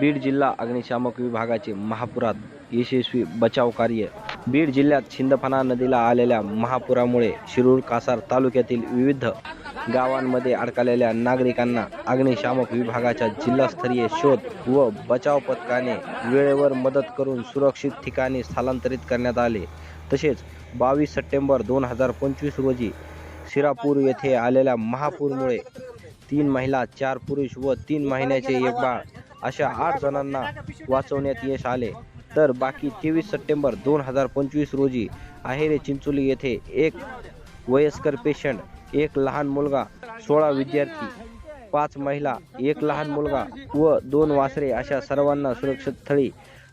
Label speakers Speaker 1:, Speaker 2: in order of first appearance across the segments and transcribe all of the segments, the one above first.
Speaker 1: बीड जिल्हा अग्निशामक विभागाचे महापुरात यशस्वी बचाव कार्य. बीड जिल्ह्यात शिंदफणा नदीला आलेल्या महापुरामुळे शिरूर कासार तालुक्यातील विविध गावांमध्ये अडकलेल्या नागरिकांना अग्निशामक विभागाच्या जिल्हास्तरीय शोध व बचाव पथकाने वेळेवर मदत करून सुरक्षित ठिकाणी स्थलांतरित करण्यात आले. तसेच बावीस सप्टेंबर दोन हजार पंचवीस रोजी शिरापूर येथे आलेल्या महापूरमुळे तीन महिला चार पुरुष व तीन महिन्याचे एक बाळ अशा आठ जणांना वाचवण्यात यश आले. तर बाकी तेवीस सप्टेंबर दोन हजार पंचवीस रोजी आहेरे चिंचोली येथे एक वयस्कर पेशंट एक लहान मुलगा सोळा विद्यार्थी पाच महिला एक लहान मुलगा व दोन वासरे अशा सर्वांना सुरक्षित स्थळी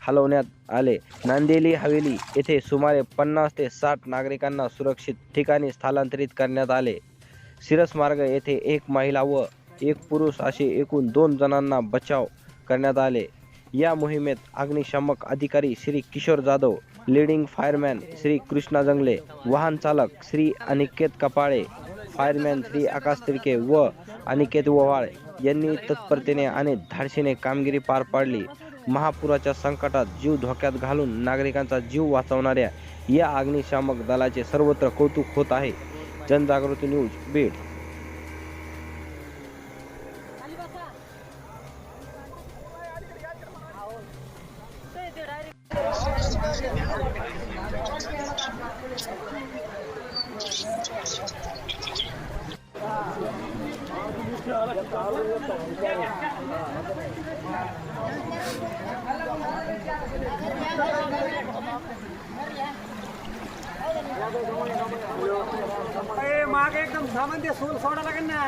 Speaker 1: हलवण्यात आले. नांदेली हवेली येथे सुमारे पन्नास ते साठ नागरिकांना सुरक्षित ठिकाणी स्थलांतरित करण्यात आले. सिरसमार्ग येथे एक महिला व एक पुरुष असे एकूण दोन जणांना बचाव करण्यात आले. या मोहिमेत अग्निशामक अधिकारी श्री किशोर जाधव लीडिंग फायरमॅन श्री कृष्णा जंगले वाहन चालक श्री अनिकेत कपाळे फायरमॅन श्री आकाश तिडके व अनिकेत ओवाळ यांनी तत्परतेने आणि धाडसीने कामगिरी पार पाडली. महापुराच्या संकटात जीव धोक्यात घालून नागरिकांचा जीव वाचवणाऱ्या या अग्निशामक दलाचे सर्वत्र कौतुक होत आहे. जनजागृती न्यूज बीड.
Speaker 2: मागे एकदम सामान ते सोल सोडा लागेल ना.